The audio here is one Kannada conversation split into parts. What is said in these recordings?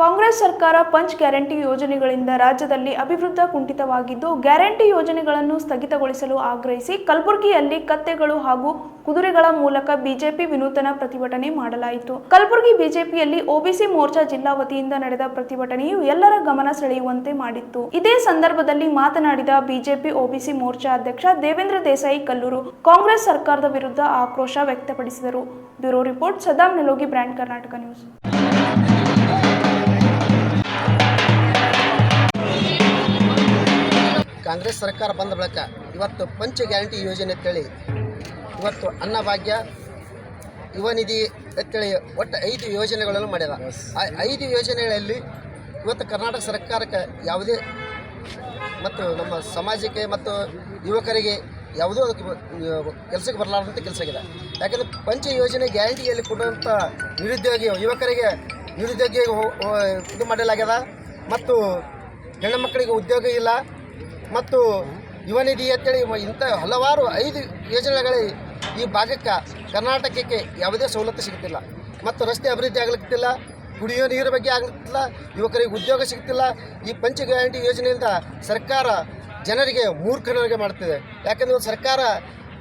ಕಾಂಗ್ರೆಸ್ ಸರ್ಕಾರ ಪಂಚ್ ಗ್ಯಾರಂಟಿ ಯೋಜನೆಗಳಿಂದ ರಾಜ್ಯದಲ್ಲಿ ಅಭಿವೃದ್ಧ ಕುಂಠಿತವಾಗಿದ್ದು, ಗ್ಯಾರಂಟಿ ಯೋಜನೆಗಳನ್ನು ಸ್ಥಗಿತಗೊಳಿಸಲು ಆಗ್ರಹಿಸಿ ಕಲಬುರಗಿಯಲ್ಲಿ ಕತ್ತೆಗಳು ಹಾಗೂ ಕುದುರೆಗಳ ಮೂಲಕ ಬಿಜೆಪಿ ವಿನೂತನ ಪ್ರತಿಭಟನೆ ಮಾಡಲಾಯಿತು. ಕಲಬುರಗಿ ಬಿಜೆಪಿಯಲ್ಲಿ ಒಬಿಸಿ ಮೋರ್ಚಾ ಜಿಲ್ಲಾ ವತಿಯಿಂದ ನಡೆದ ಪ್ರತಿಭಟನೆಯು ಎಲ್ಲರ ಗಮನ ಸೆಳೆಯುವಂತೆ ಮಾಡಿತ್ತು. ಇದೇ ಸಂದರ್ಭದಲ್ಲಿ ಮಾತನಾಡಿದ ಬಿಜೆಪಿ ಒಬಿಸಿ ಮೋರ್ಚಾ ಅಧ್ಯಕ್ಷ ದೇವೇಂದ್ರ ದೇಸಾಯಿ ಕಲ್ಲೂರು ಕಾಂಗ್ರೆಸ್ ಸರ್ಕಾರದ ವಿರುದ್ಧ ಆಕ್ರೋಶ ವ್ಯಕ್ತಪಡಿಸಿದರು. Bureau report Saddam Nelogi, brand Karnataka news. Congress ಸರ್ಕಾರ ಬಂದ ಬಳಿಕ ಇವತ್ತು ಪಂಚ ಗ್ಯಾರಂಟಿ ಯೋಜನೆ ಅಂತೇಳಿ ಇವತ್ತು ಅನ್ನಭಾಗ್ಯ ಯುವ ನಿಧಿ ಅಂತೇಳಿ ಒಟ್ಟು ಐದು ಯೋಜನೆಗಳನ್ನು ಮಾಡ್ಯದ ಆ ಐದು ಯೋಜನೆಗಳಲ್ಲಿ ಇವತ್ತು ಕರ್ನಾಟಕ ಸರ್ಕಾರಕ್ಕೆ ಯಾವುದೇ ಮತ್ತು ನಮ್ಮ ಸಮಾಜಕ್ಕೆ ಮತ್ತು ಯುವಕರಿಗೆ ಯಾವುದೋ ಅದಕ್ಕೆ ಕೆಲಸಕ್ಕೆ ಬರಲಾರ್ದಂಥ ಕೆಲಸ ಆಗಿದೆ. ಯಾಕಂದರೆ ಪಂಚ ಯೋಜನೆ ಗ್ಯಾರಂಟಿಯಲ್ಲಿ ಕೊಡುವಂಥ ನಿರುದ್ಯೋಗಿ ಯುವಕರಿಗೆ ನಿರುದ್ಯೋಗಿ ಇದು ಮಾಡಲಾಗ್ಯದ. ಮತ್ತು ಹೆಣ್ಣು ಮಕ್ಕಳಿಗೆ ಉದ್ಯೋಗ ಇಲ್ಲ. ಮತ್ತು ಯುವ ನಿಧಿ ಅಂತೇಳಿ ಇಂಥ ಹಲವಾರು ಐದು ಯೋಜನೆಗಳ ಈ ಭಾಗಕ್ಕೆ ಕರ್ನಾಟಕಕ್ಕೆ ಯಾವುದೇ ಸವಲತ್ತು ಸಿಗುತ್ತಿಲ್ಲ. ಮತ್ತು ರಸ್ತೆ ಅಭಿವೃದ್ಧಿ ಆಗ್ಲಿಕ್ತಿಲ್ಲ ಕುಡಿಯೋ ನೀರು ಬಗ್ಗೆ ಆಗ್ಲಿಕ್ತಿಲ್ಲ ಯುವಕರಿಗೆ ಉದ್ಯೋಗ ಸಿಗ್ತಿಲ್ಲ ಈ ಪಂಚ ಗ್ಯಾರಂಟಿ ಯೋಜನೆಯಿಂದ ಸರ್ಕಾರ ಜನರಿಗೆ ಮೂರ್ಖನವರಿಗೆ ಮಾಡ್ತಿದೆ. ಯಾಕಂದ್ರೆ ಸರ್ಕಾರ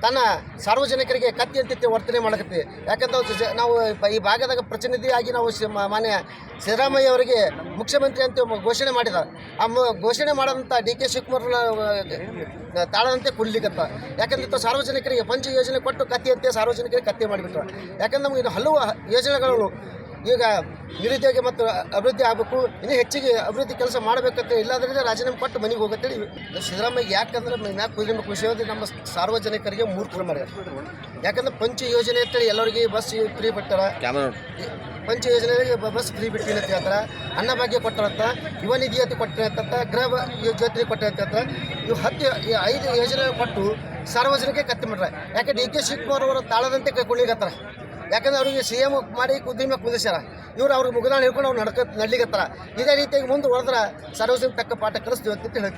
ತನ್ನ ಸಾರ್ವಜನಿಕರಿಗೆ ಕತ್ತಿ ಅಂತ ವರ್ತನೆ ಮಾಡಕತ್ತಿ. ಯಾಕಂದ್ರೆ ನಾವು ಈ ಭಾಗದಾಗ ಪ್ರತಿನಿಧಿಯಾಗಿ ನಾವು ಮಾನ್ಯ ಸಿದ್ದರಾಮಯ್ಯ ಅವರಿಗೆ ಮುಖ್ಯಮಂತ್ರಿ ಅಂತ ಘೋಷಣೆ ಮಾಡಿದ. ಆ ಘೋಷಣೆ ಮಾಡಿದಂಥ ಡಿ ಕೆ ಶಿವಕುಮಾರ್ ತಾಳದಂತೆ ಕುಡ್ಲಿಕ್ಕತ್ತ. ಯಾಕಂದ್ರೆ ಇತ್ತು ಸಾರ್ವಜನಿಕರಿಗೆ ಪಂಚ ಯೋಜನೆ ಕೊಟ್ಟು ಕತ್ತಿ ಅಂತೆ ಸಾರ್ವಜನಿಕರಿಗೆ ಕತ್ತೆ ಮಾಡಿಬಿಟ್ರು. ಯಾಕಂದ್ರೆ ನಮಗೆ ಇದು ಹಲವು ಯೋಜನೆಗಳು ಈಗ ನಿರುದ್ಯೋಗ ಮತ್ತು ಅಭಿವೃದ್ಧಿ ಆಗಬೇಕು ಇನ್ನೂ ಹೆಚ್ಚಿಗೆ ಅಭಿವೃದ್ಧಿ ಕೆಲಸ ಮಾಡಬೇಕಂತ ಇಲ್ಲಾದ್ರಿಂದ ರಾಜೀನಾಮೆ ಕೊಟ್ಟು ಮನೆಗೆ ಹೋಗತ್ತೇಳಿ. ಸಿದ್ದರಾಮಯ್ಯ ಯಾಕಂದ್ರೆ ನಾಲ್ಕು ಕುದುರೆ ಖುಷಿ ನಮ್ಮ ಸಾರ್ವಜನಿಕರಿಗೆ ಮೂರು ಮೂರ್ಖರು ಮಾಡ್ಯಾರ ಯಾಕಂದ್ರೆ ಪಂಚ ಯೋಜನೆ ಅಂತೇಳಿ ಎಲ್ಲರಿಗೆ ಬಸ್ ಫ್ರೀ ಬಿಟ್ಟಾರ ಪಂಚ ಯೋಜನೆಗೆ ಬಸ್ ಫ್ರೀ ಬಿಟ್ಟಿಲ್ಲ ಅಂತ ಹೇಳ್ತಾರೆ. ಅನ್ನಭಾಗ್ಯ ಕೊಟ್ಟರಂತ ಯುವ ನಿಧಿ ಅಂತ ಕೊಟ್ಟಿರಂತ ಗೃಹ ಯೋಜನೆ ಕೊಟ್ಟಿರಂತ. ಇವು ಹತ್ತು ಐದು ಯೋಜನೆ ಕೊಟ್ಟು ಸಾರ್ವಜನಿಕ ಕತ್ತಿ ಮಾಡ್ರೆ. ಯಾಕೆ ಡಿ ಕೆ ಶಿವಕುಮಾರ್ ಅವರು ತಾಳದಂತೆ ಕುಣಿಗತ್ತಾರ ಯಾಕಂದ್ರೆ ಅವ್ರಿಗೆ ಸಿ ಎಂ ಮಾಡಿ ಉದ್ದಿಮೆ ಕುದಿಸ್ಯಾರ ಇವ್ರು ಅವ್ರಿಗೆ ಮುಗಿದಾಣ ಹಿಡ್ಕೊಂಡು ಅವ್ರು ನಡ್ಕ ನಡ್ಲಿಕತ್ತಾರ. ಇದೇ ರೀತಿಯಾಗಿ ಮುಂದೆ ಹೊಡೆದ್ರೆ ಸಾರ್ವಜನಿಕ ತಕ್ಕ ಪಾಠ ಕಲಿಸ್ತೀವಿ ಅಂತ ಹೇಳ್ತೀವಿ.